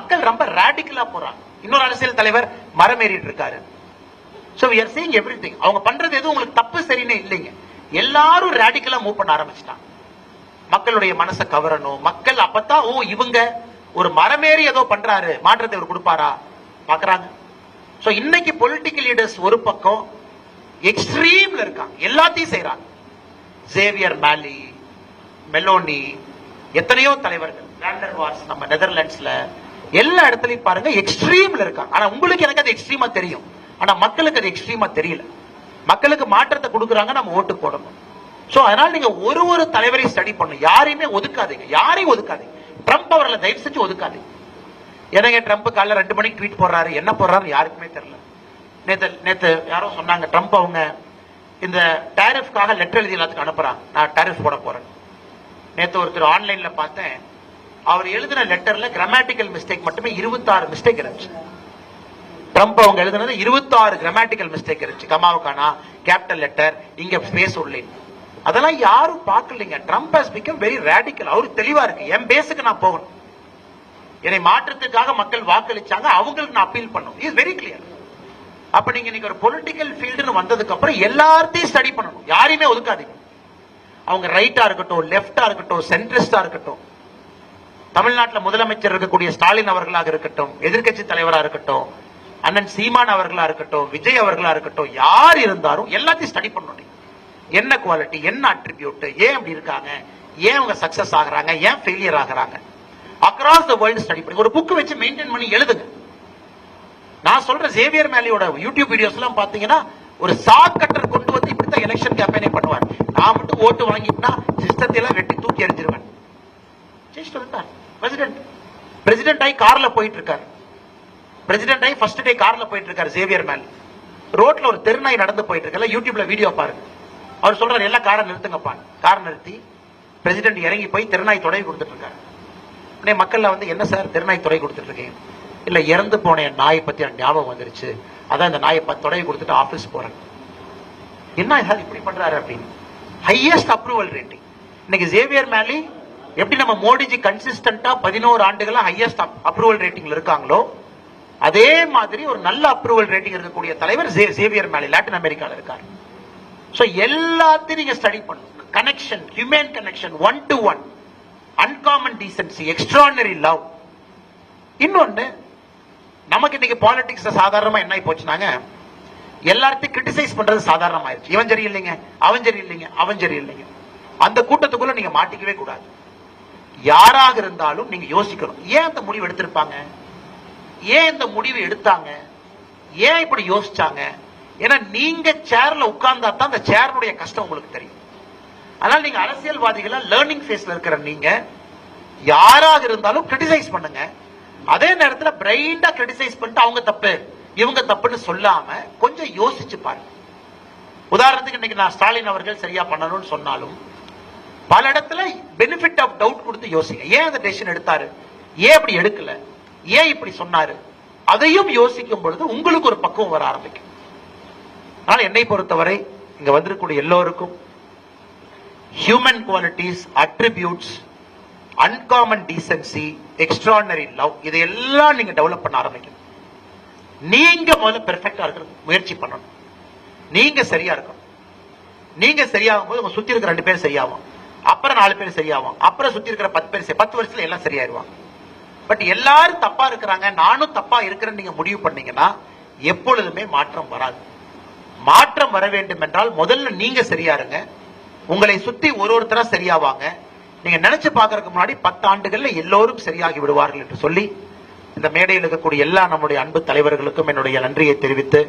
மக்கள் ரொம்ப ரேடிக்கலா போறாங்க. இன்னொரு அரசியல் தலைவர் மரம் ஏறிட்டு இருக்காரு. So we are everything அவங்க பண்றது எதுவும் உங்களுக்கு தப்பு சரின்னு இல்லைங்க. எல்லாரும் ரேடிக்கலா மூவ் பண்ண ஆரம்பிச்சிட்டாங்க. மக்களுடைய மனசை கவரணும். மக்கள் அப்பதான் ஓ இவங்க ஒரு மரமேறி ஏதோ பண்றாரு. மாற்றத்தை இவர் கொடுப்பாரா? பாக்குறாங்க. சோ இன்னைக்கு பொலிட்டிக்கல் லீடர்ஸ் ஒரு பக்கம் எக்ஸ்ட்ரீம்ல இருக்காங்க. எல்லாத்தையும் செய்யறாங்க சேவியர் மேலி மெலோனி எத்தனையோ தலைவர்கள். வார்ஸ் நம்ம நெதர்லாண்ட்ஸ்ல எல்லா இடத்துலயும் பாருங்க எக்ஸ்ட்ரீம்ல இருக்காங்க. ஆனா உங்களுக்கு எனக்கு அது எக்ஸ்ட்ரீமா தெரியும். ஆனா மக்களுக்கு அது எக்ஸ்ட்ரீமா தெரியல. மக்களுக்கு மாற்றத்தை கொடுக்குறாங்க நம்ம ஓட்டு போடணும். சோ அதனால நீங்க ஒரு ஒரு தலைவரையும் ஸ்டடி பண்ணணும். யாரையுமே ஒதுக்காதீங்க. யாரையும் ஒதுக்காதீங்க. ட்ரம்ப் அவர்களை தயவு செஞ்சு ஒதுக்காதீங்க. எனக்கு ட்ரம்ப் காலைல ரெண்டு மணிக்கு ட்வீட் போடுறாரு? என்ன போடுறாரு யாருக்குமே தெரியல. நேத்து நேத்து யாரோ சொன்னாங்க ட்ரம்ப் அவங்க இந்த டேரிஃப்காக லெட்டர் எழுதி எல்லாத்துக்கும் அனுப்புறாங்க. நான் டேரிஃப் போட போறேன். நேத்து ஒருத்தர் ஆன்லைன்ல பார்த்தேன். அவர் எழுதின லெட்டர்ல கிராமட்டிக்கல் மிஸ்டேக் மட்டுமே இருபத்தாறு மிஸ்டேக் இருந்துச்சு. ட்ரம்ப் அவங்க எழுதுனது இருபத்தாறு கிராமட்டிக்கல் மிஸ்டேக் இருந்துச்சு. கமாவுக்கானா கேபிட்டல் லெட்டர் இங்க ஸ்பேஸ் உள்ளேன். அதெல்லாம் யாரும் பார்க்கலைங்க. Trump has become very radical அவர் தெளிவா இருக்கு. என் பேஸுக்கு நான் போகணும். என்னை மாற்றத்துக்காக மக்கள் வாக்களிச்சாங்க. அவங்களுக்கு நான் அப்பீல் பண்ணும் இஸ் வெரி கிளியர் அப்ப நீங்க இன்னைக்கு ஒரு பொலிட்டிக்கல் ஃபீல்டுன்னு வந்ததுக்கு அப்புறம் எல்லாத்தையும் ஸ்டடி பண்ணணும். யாரையுமே ஒதுக்காதீங்க. அவங்க ரைட்டா இருக்கட்டும் லெப்டா இருக்கட்டும் சென்ட்ரிஸ்டா இருக்கட்டும். தமிழ்நாட்டில் முதலமைச்சர் இருக்கக்கூடிய ஸ்டாலின் அவர்களாக இருக்கட்டும் எதிர்க்கட்சி தலைவராக இருக்கட்டும் அண்ணன் சீமான் அவர்களா இருக்கட்டும் விஜய் அவர்களா இருக்கட்டும் யார் இருந்தாலும் எல்லாத்தையும் ஸ்டடி பண்ணணும் என்ன குவாலிட்டி என்ன அட்ரிபியூட் ஏன் அப்படி இருக்காங்க ஏன் அவங்க சக்சஸ் ஆகுறாங்க ஏன் ஃபெயிலியர் ஆகுறாங்க. அக்ராஸ் த வேர்ல்டு ஸ்டடி பண்ணி ஒரு புக்கு வச்சு மெயின்டைன் பண்ணி எழுதுங்க. நான் சொல்ற சேவியர் மேலியோட யூடியூப் வீடியோஸ் எல்லாம் பாத்தீங்கன்னா ஒரு சாக்கட்டர் கொண்டு வந்து இப்படித்தான் எலெக்ஷன் கேம்பெயினே பண்ணுவார். நான் மட்டும் ஓட்டு வாங்கிட்டா சிஸ்டத்தை எல்லாம் வெட்டி தூக்கி எறிஞ்சிருவேன். ஜெயிச்சுட்டு வந்தார் பிரசிடென்ட் பிரசிடென்ட் ஆகி கார்ல போயிட்டு இருக்காரு பிரசிடென்ட் ஆகி ஃபர்ஸ்ட் டே கார்ல போயிட்டு இருக்காரு சேவியர் மேல். ரோட்ல ஒரு தெருநாய் நடந்து போயிட்டு இருக்கல யூடியூப்ல வீடியோ பாருங்க. அவர் சொல்றாரு எல்லா காரை நிறுத்துங்கப்பா. கார் நிறுத்தி பிரசிடென்ட் இறங்கி போய் தெருநாய் தொடங்கி கொடுத்துட்டு இருக்காரு உடனே மக்கள்ல வந்து என்ன சார் தெருநாய் தொடங்கி கொடுத்துட்டு இருக்கேன் இல்ல இறந்து போன என் நாயை பத்தி எனக்கு ஞாபகம் வந்துருச்சு. அதான் இந்த நாயை பத்தி தொடங்கி கொடுத்துட்டு ஆபீஸ் போறேன். என்ன சார் இப்படி பண்றாரு? அப்படின்னு. ஹையஸ்ட் அப்ரூவல் ரேட்டிங் இன்னைக்கு ஜேவியர் மேலி எப்படி நம்ம மோடிஜி கன்சிஸ்டண்டா பதினோரு ஆண்டுகளா ஹையஸ்ட் அப்ரூவல் ரேட்டிங்ல இருக்காங்களோ அதே மாதிரி ஒரு நல்ல அப்ரூவல் ரேட்டிங் இருக்கக்கூடிய தலைவர் சேவியர் மேலே லாட்டின் அமெரிக்கால இருக்காரு. ஸோ எல்லாத்தையும் நீங்க ஸ்டடி பண்ணணும். Connection human connection one to one uncommon decency extraordinary love இன்னொன்னு நமக்கு இன்னைக்கு பாலிடிக்ஸ் சாதாரணமா என்ன ஆகி போச்சுனாங்க? எல்லாத்தையும் கிரிட்டிசைஸ் பண்றது சாதாரணமாயிருச்சு. இவன் சரி இல்லைங்க அவன் சரி இல்லைங்க அவன் சரி இல்லைங்க அந்த கூட்டத்துக்குள்ள நீங்க மாட்டிக்கவே கூடாது. யாராக இருந்தாலும் நீங்க யோசிக்கணும். ஏன் அந்த முடிவு எடுத்திருப்பாங்க? ஏன் இந்த முடிவு எடுத்தாங்க? ஏன் இப்படி யோசிச்சாங்க? ஏன்னா நீங்க சேர்ல உட்கார்ந்தா தான் அந்த சேருடைய கஷ்டம் உங்களுக்கு தெரியும். அதனால நீங்க அரசியல்வாதிகளா லேர்னிங் ஃபேஸ்ல இருக்கிற நீங்க யாராக இருந்தாலும் கிரிட்டிசைஸ் பண்ணுங்க. அதே நேரத்தில் பிரைண்டா கிரிட்டிசைஸ் பண்ணிட்டு அவங்க தப்பு இவங்க தப்புன்னு சொல்லாம கொஞ்சம் யோசிச்சு பாருங்க. உதாரணத்துக்கு இன்னைக்கு நான் ஸ்டாலின் அவர்கள் சரியா பண்ணணும்னு சொன்னாலும் பல இடத்துல பெனிஃபிட் ஆஃப் டவுட் கொடுத்து யோசிங்க. ஏன் அந்த டெசிஷன் எடுத்தாரு? ஏன் அப்படி எடுக்கல? ஏன் இப்படி சொன்னாரு? அதையும் யோசிக்கும் பொழுது உங்களுக்கு ஒரு பக்குவம் வர ஆரம்பிக்கும். ஆனால் என்னை பொறுத்தவரை இங்க வந்திருக்கக்கூடிய எல்லோருக்கும் human qualities attributes uncommon decency extraordinary love இதையெல்லாம் நீங்க டெவலப் பண்ண ஆரம்பிக்கணும். நீங்க முதல்ல பெர்ஃபெக்டா இருக்கிறது முயற்சி பண்ணணும். நீங்க சரியா இருக்கணும். நீங்க சரியாகும் போது உங்க சுத்தி இருக்கிற ரெண்டு பேர் சரியாகும். அப்புறம் நாலு பேர் சரியாகும் அப்புறம் சுத்தி இருக்கிற பத்து பேர் பத்து வருஷத்துல எல்லாம் சரியாயிருவாங்க. பட் எல்லாரும் தப்பா இருக்கிறாங்க. நானும் தப்பா இருக்கிறேன்னு நீங்க முடிவு பண்ணீங்கன்னா எப்பொழுதுமே மாற்றம் வராது. மாற்றம் வர வேண்டும் என்றால் முதல்ல நீங்க சரியா இருங்க உங்களை சுத்தி ஒரு ஒருத்தரா சரியாவாங்க. நீங்க நினைச்சு பார்க்கறதுக்கு முன்னாடி பத்து ஆண்டுகள்ல எல்லோரும் சரியாகி விடுவார்கள் என்று சொல்லி இந்த மேடையில் இருக்கக்கூடிய எல்லா நம்முடைய அன்பு தலைவர்களுக்கும் என்னுடைய நன்றியை தெரிவித்து